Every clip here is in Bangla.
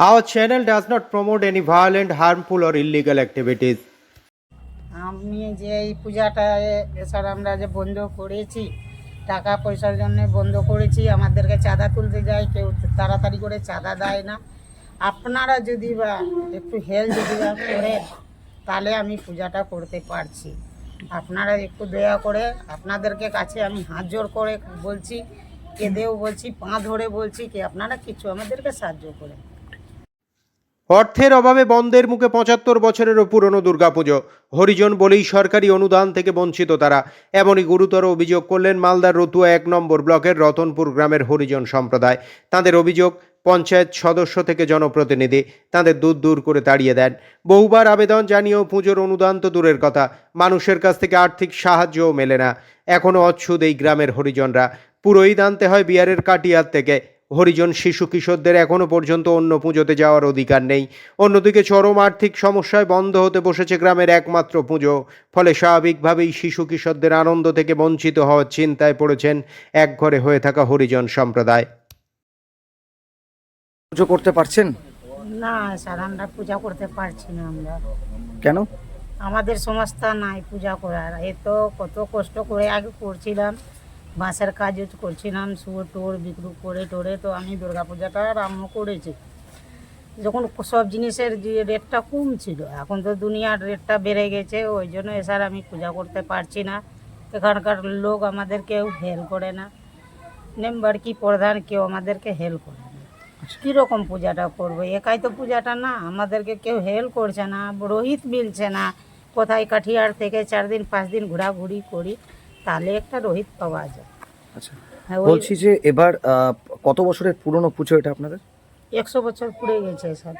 Our channel does not promote any violent, harmful, or illegal activities. আমি যে এই পূজাটা এসব আমরা যে বন্ধ করেছি টাকা পয়সার জন্য বন্ধ করেছি আমাদেরকে চাঁদা তুলতে যায় কেউ তাড়াতাড়ি করে চাঁদা দেয় না। আপনারা যদি বা একটু হেল্প যদি বা তাহলে আমি পূজাটা করতে পারছি। আপনারা একটু দয়া করে আপনাদেরকে কাছে আমি হাত জোর করে বলছি কেঁদেও বলছি পা ধরে বলছি কি আপনারা কিছু আমাদেরকে সাহায্য করেন। অর্থের অভাবে বন্ধের মুখে পঁচাত্তর বছরেরও পুরনো দুর্গাপুজো। হরিজন বলেই সরকারি অনুদান থেকে বঞ্চিত তারা। এমনই গুরুতর অভিযোগ করলেন মালদার রতুয়া এক নম্বর ব্লকের রতনপুর গ্রামের হরিজন সম্প্রদায়। তাদের অভিযোগ, পঞ্চায়েত সদস্য থেকে জনপ্রতিনিধি। তাদের দূর দূর করে তাড়িয়ে দেন। বহুবার আবেদন জানিয়েও পুজোর অনুদান তো দূরের কথা। মানুষের কাছ থেকে আর্থিক সাহায্যও মেলে না। এখনও অচ্ছুদ এই গ্রামের হরিজনরা। পুরোই আনতে হয় বিহারের কাটিয়ার থেকে। হরিজন শিশু কিশোরদের এখনও পর্যন্ত অন্য পুজোতে যাওয়ার অধিকার নেই। অন্যদিকে চরম আর্থিক সমস্যায় বন্ধ হতে বসেছে গ্রামের একমাত্র পুজো। ফলে স্বাভাবিকভাবেই শিশু কিশোরদের আনন্দ থেকে বঞ্চিত হওয়ার চিন্তায় পড়েছেন একঘরে হয়ে থাকা হরিজন সম্প্রদায়। পুজো করতে পারছেন? না স্যার আমরা পূজা করতে পারছি না আমরা। কেন? আমাদের সংস্থা নাই পূজা করার। এ তো কত কষ্ট করে আগে করছিলাম। বাঁশের কাজও করছিলাম শুয়ো টোর বিক্রি করে টোরে তো আমি দুর্গা পূজাটা আরম্ভ করেছি। যখন সব জিনিসের যে রেটটা কম ছিল এখন তো দুনিয়ার রেটটা বেড়ে গেছে ওই জন্য এসার আমি পূজা করতে পারছি না। এখানকার লোক আমাদের কেউ হেল্প করে না। মেম্বার কি প্রধান কেউ আমাদেরকে হেল্প করে না। কীরকম পূজাটা করব? একাই তো পূজাটা না আমাদেরকে কেউ হেল্প করছে না রোহিত মিলছে না। কোথায় কাঠিয়ার থেকে চার দিন পাঁচ দিন ঘোরাঘুরি করি। তাহলে একটা রোহিত পাওয়া যায়। আচ্ছা। হ্যাঁ বলছি যে এবার কত বছরের পুরনো পুজো এটা আপনাদের? একশো বছর পুড়ে গেছে সব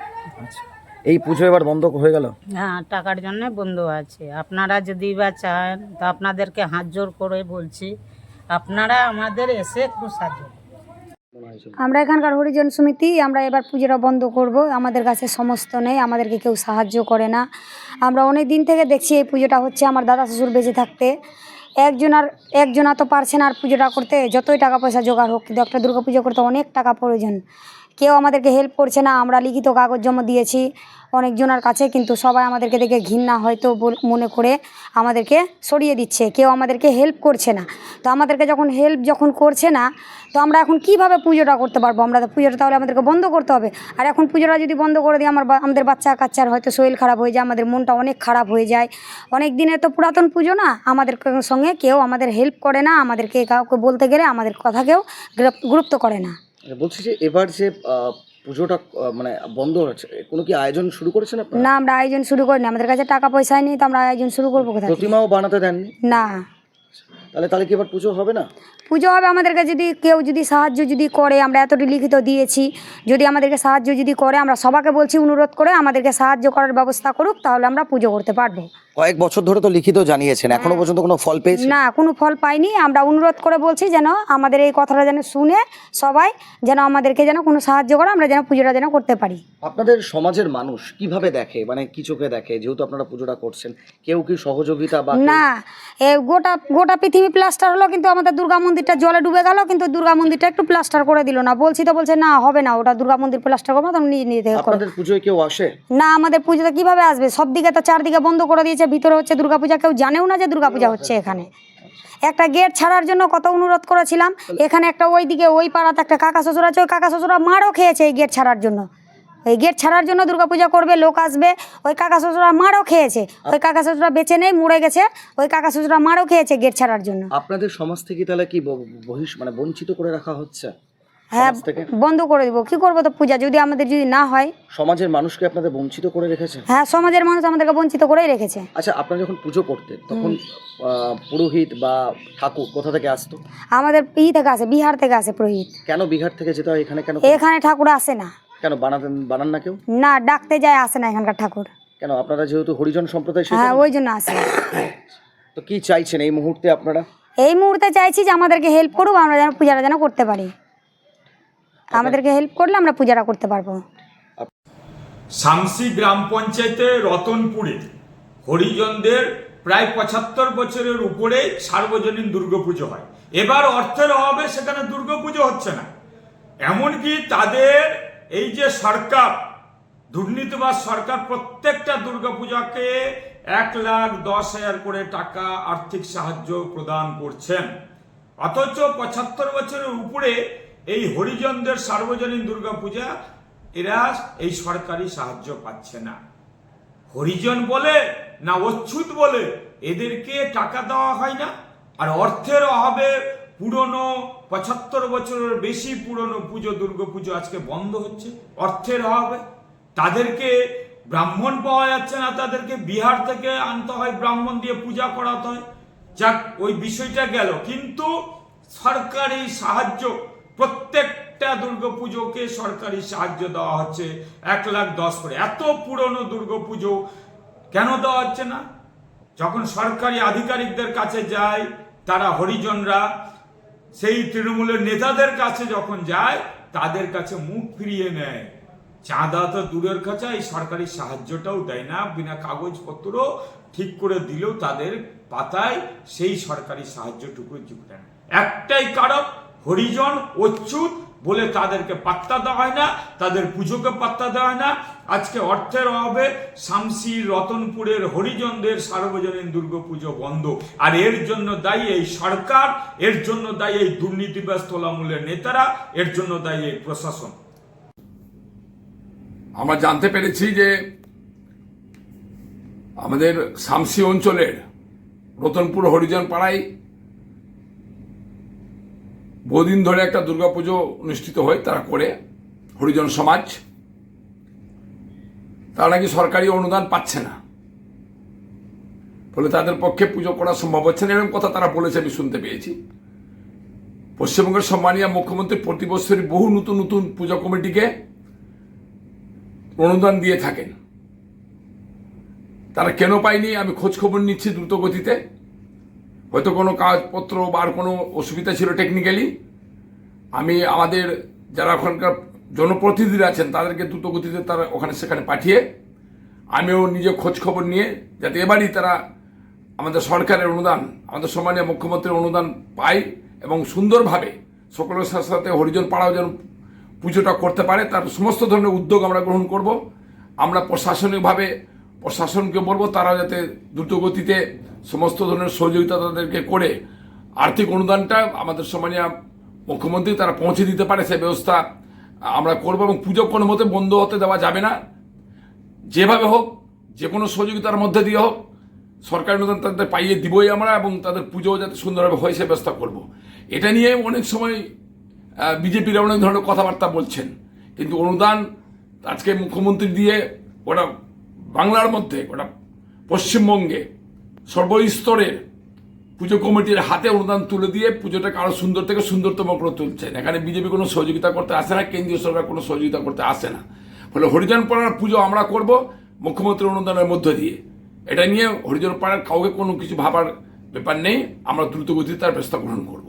আচ্ছা। এই পুজো এবার বন্ধ হয়ে গেল? হ্যাঁ টাকার জন্য বন্ধ আছে। আপনারা যদি বা চান তো আপনাদেরকে হাত জোর করে বলছি আপনারা আমাদের এসে একটু সাহায্য আমরা এখানকার হরিজন সমিতি আমরা এবার পুজোটা বন্ধ করব। আমাদের কাছে সমস্ত নেই আমাদেরকে কেউ সাহায্য করে না। আমরা অনেক দিন থেকে দেখছি এই পুজোটা হচ্ছে আমার দাদা শ্বশুর বেঁচে থাকতে। একজন আর একজনা তো পারছে না আর পুজোটা করতে, যতই টাকা পয়সা জোগাড় হোক, কিন্তু একটা দুর্গা পুজো করতে অনেক টাকা প্রয়োজন। কেউ আমাদেরকে হেল্প করছে না, আমরা লিখিত কাগজ জমা দিয়েছি অনেকজনের কাছে, কিন্তু সবাই আমাদেরকে দেখে ঘৃণা হয়তো মনে করে আমাদেরকে সরিয়ে দিচ্ছে, কেউ আমাদেরকে হেল্প করছে না। তো আমাদেরকে যখন হেল্প যখন করছে না, তো আমরা এখন কীভাবে পুজোটা করতে পারব? আমরা তো পুজোটা তাহলে আমাদেরকে বন্ধ করতে হবে। আর এখন পুজোটা যদি বন্ধ করে দিই, আমার আমাদের বাচ্চা কাচ্চার হয়তো শরীর খারাপ হয়ে যায়, আমাদের মনটা অনেক খারাপ হয়ে যায়। অনেক দিনের তো পুরাতন পুজো না, আমাদের সঙ্গে কেউ আমাদের হেল্প করে না, আমাদেরকে কাউকে বলতে গেলে আমাদের কথা কেউ গুরুত্ব করে না। বলছি যে এবার যে পুজোটা মানে বন্ধ হচ্ছে কোনো কি আয়োজন শুরু করেছেন আপনারা? না আমরা আয়োজন শুরু করিনি আমাদের কাছে টাকা পয়সা নেই তো আমরা আয়োজন শুরু করব কোথায় থেকে? প্রতিমাও বানাতে দেননি? না। তাহলে তাহলে কি এবার পুজো হবে না? পুজো হবে আমাদেরকে যদি কেউ যদি সাহায্য যদি করে আমরা এতটি লিখিত দিয়েছি যদি আমাদেরকে সাহায্য যদি করে আমরা সবাইকে বলছি অনুরোধ করে আমাদেরকে সাহায্য করার ব্যবস্থা করুক তাহলে আমরা পুজো করতে পারব। কয়েক বছর ধরে তো লিখিত জানিয়েছেন এখনও পর্যন্ত কোনো ফল পেয়েছে না কোনো ফল পাইনি। আমরা অনুরোধ করে বলছি যেন আমাদের এই কথাটা যেন শুনে সবাই যেন আমাদেরকে যেন কোনো সাহায্য করে আমরা যেন পুজোটা যেন করতে পারি। আপনাদের সমাজের মানুষ কীভাবে দেখে? মানে কি চোখে দেখে? যেহেতু আপনারা পুজোটা করছেন কেউ কি সহযোগিতা বা না এ গোটা গোটা পৃথিবী প্লাস্টার হলো কিন্তু আমাদের দুর্গা মন্দিরটা জলে ডুবে গেল কিন্তু দুর্গা মন্দিরটা একটু প্লাস্টার করে দিল না। বলছি তো বলছে না হবে না ওটা দুর্গা মন্দির প্লাস্টার করব তখন নিজে নিজে থেকে আপনাদের পুজোয় কেউ আসে? না আমাদের পুজোতে কীভাবে আসবে? সব দিকে তো চারদিকে বন্ধ করে দিয়েছে ভিতরে হচ্ছে দুর্গাপূজা, কেউ জানেও না যে দুর্গাপূজা হচ্ছে এখানে। একটা গেট ছাড়ার জন্য কত অনুরোধ করেছিলাম। এখানে একটা ওই দিকে ওই পাড়াতে একটা কাকা শ্বশুর আছে, ওই কাকা শ্বশুরা মারও খেয়েছে এই গেট ছাড়ার জন্য। ওই গেট ছাড়ার জন্য দুর্গাপূজা করবে, লোক আসবে, ওই কাকা শ্বশুরা মারও খেয়েছে। ওই কাকা শ্বশুরা বেঁচে নেই, মরে গেছে, ওই কাকা শ্বশুরা মারও খেয়েছে গেট ছাড়ার জন্য। আপনাদের সমাজ থেকে তাহলে কি বহিষ মানে বঞ্চিত করে রাখা হচ্ছে? হ্যাঁ বন্ধ করে দিব। কি করব তো পূজা? যদি আমাদের যদি না হয়। সমাজের মানুষকে আপনাদের বঞ্চিত করে রেখেছে? হ্যাঁ সমাজের মানুষ আমাদেরকে বঞ্চিত করেই রেখেছে। আচ্ছা আপনারা যখন পুজো করতেন তখন পুরোহিত বা ঠাকুর কোথা থেকে আসতো? আমাদের ই থেকে আসে বিহার থেকে আসে পুরোহিত। কেন বিহার থেকে যেতে হয় এখানে কেন? এখানে ঠাকুর আসে না। কেন বানাতেন বানান না কেউ? না ডাকতে যায় আসে না এখানকার ঠাকুর। কেন? আপনারা যেহেতু হরিজন সম্প্রদায় হ্যাঁ ওই জন্য আসে তো কি চাইছেন এই মুহূর্তে আপনারা? এই মুহূর্তে চাইছি যে আমাদেরকে হেল্প করুক আমরা যেন পূজাটা যেন করতে পারি। আমাদেরকে হেল্প করলে আমরা পূজাটা করতে পারব। শামসি গ্রাম পঞ্চায়েতে রতনপুরে হরিজনদের প্রায় পঁচাত্তর বছরের উপরে সার্বজনীন দুর্গাপুজো হয়। এবার অর্থের অভাবে সেখানে দুর্গাপুজো হচ্ছে না। এমনকি তাদের এই যে সরকার দুর্নীতিবাজ সরকার প্রত্যেকটা দুর্গাপূজাকে এক লাখ দশ হাজার করে টাকা আর্থিক সাহায্য প্রদান করছেন। অথচ পঁচাত্তর বছরের উপরে এই হরিজনদের সার্বজনীন দুর্গাপূজা, এরা এই সরকারি সাহায্য পাচ্ছে না। হরিজন বলে না অচ্ছুত বলে এদেরকে টাকা দেওয়া হয় না। আর অর্থের অভাবে পুরনো পঁচাত্তর বছরের বেশি পুরনো পুজো, দুর্গাপুজো আজকে বন্ধ হচ্ছে অর্থের অভাবে। তাদেরকে ব্রাহ্মণ পাওয়া যাচ্ছে না, তাদেরকে বিহার থেকে আনতে হয়, ব্রাহ্মণ দিয়ে পূজা করাতে হয়। যাক, ওই বিষয়টা গেল। কিন্তু সরকারি সাহায্য প্রত্যেকটা দুর্গাপুজোকে সরকারি সাহায্য দেওয়া হচ্ছে এক লাখ দশ করে। এত পুরনো দুর্গাপুজো কেন দেওয়া হচ্ছে না? যখন সরকারি আধিকারিকদের কাছে যায়, তারা হরিজনরা, সেই তৃণমূলের নেতাদের কাছে যখন যায়, তাদের কাছে মুখ ফিরিয়ে নেয়। চাঁদা তো দূরের কাছে এই সরকারি সাহায্যটাও দেয় না। বিনা কাগজপত্র ঠিক করে দিলেও তাদের পাতায় সেই সরকারি সাহায্যটুকু যুক্ত না একটাই কারণ হরিজন অচ্যুত বলে তাদেরকে পাত্তা দেওয়া হয় না, তাদের পুজোকে পাত্তা দেওয়া হয় না। আজকে অর্থের অভাবে শামসি রতনপুরের হরিজনদের সার্বজনীন দুর্গাপুজো বন্ধ। আর এর জন্য দায়ী এই সরকার, এর জন্য দায়ী এই দুর্নীতিবাজ তোলামূলের নেতারা, এর জন্য দায়ী এই প্রশাসন। আমরা জানতে পেরেছি যে আমাদের শামসি অঞ্চলের রতনপুর হরিজন পাড়ায় বহুদিন ধরে একটা দুর্গাপুজো অনুষ্ঠিত হয় তারা করে, হরিজন সমাজ। তারা নাকি সরকারি অনুদান পাচ্ছে না। ফলে তাদের পক্ষে পুজো করা সম্ভব হচ্ছে না, এরকম কথা তারা বলেছে, আমি শুনতে পেয়েছি। পশ্চিমবঙ্গের সম্মানীয় মুখ্যমন্ত্রী প্রতি বছরই বহু নতুন নতুন পূজা কমিটিকে অনুদান দিয়ে থাকেন। তারা কেন পায়নি, আমি খোঁজ খবর নিচ্ছি দ্রুত গতিতে। হয়তো কোনো কাগজপত্র বা আর কোনো অসুবিধা ছিল টেকনিক্যালি আমি আমাদের যারা ওখানকার জনপ্রতিনিধি আছেন, তাদেরকে দ্রুত গতিতে তারা ওখানে সেখানে পাঠিয়ে আমিও নিজে খোঁজ খবর নিয়ে যাতে এবারই তারা আমাদের সরকারের অনুদান, আমাদের সম্মানীয় মুখ্যমন্ত্রীর অনুদান পায় এবং সুন্দরভাবে সকলের সাথে সাথে হরিজন পাড়াও যেন পুজোটা করতে পারে, তার সমস্ত ধরনের উদ্যোগ আমরা গ্রহণ করব। আমরা প্রশাসনিকভাবে, প্রশাসনকে বলব তারা যাতে দ্রুত গতিতে সমস্ত ধরনের সহযোগিতা তাদেরকে করে আর্থিক অনুদানটা আমাদের সম্মানীয় মুখ্যমন্ত্রী তারা পৌঁছে দিতে পারে সে ব্যবস্থা আমরা করব এবং পুজো কোনো মতে বন্ধ হতে দেওয়া যাবে না। যেভাবে হোক, যে কোনো সহযোগিতার মধ্যে দিয়ে হোক সরকারি অনুদান তাদের পাইয়ে দিবই আমরা এবং তাদের পুজো যাতে সুন্দরভাবে হয় সে ব্যবস্থা করব। এটা নিয়ে অনেক সময় বিজেপির অনেক ধরনের কথাবার্তা বলছেন। কিন্তু অনুদান আজকে মুখ্যমন্ত্রী দিয়ে ওটা বাংলার মধ্যে, ওটা পশ্চিমবঙ্গে সর্বস্তরের পুজো কমিটির হাতে অনুদান তুলে দিয়ে পুজোটাকে আরও সুন্দর থেকে সুন্দরতম করে তুলছেন। এখানে বিজেপি কোনো সহযোগিতা করতে আসে না, কেন্দ্রীয় সরকার কোনো সহযোগিতা করতে আসে না। ফলে হরিজন পাড়ার পুজো আমরা করব মুখ্যমন্ত্রী অনুদানের মধ্য দিয়ে। এটা নিয়ে হরিজন পাড়ার কাউকে কোনো কিছু ভাবার ব্যাপার নেই, আমরা দ্রুত গতিতে তার ব্যবস্থা গ্রহণ করব।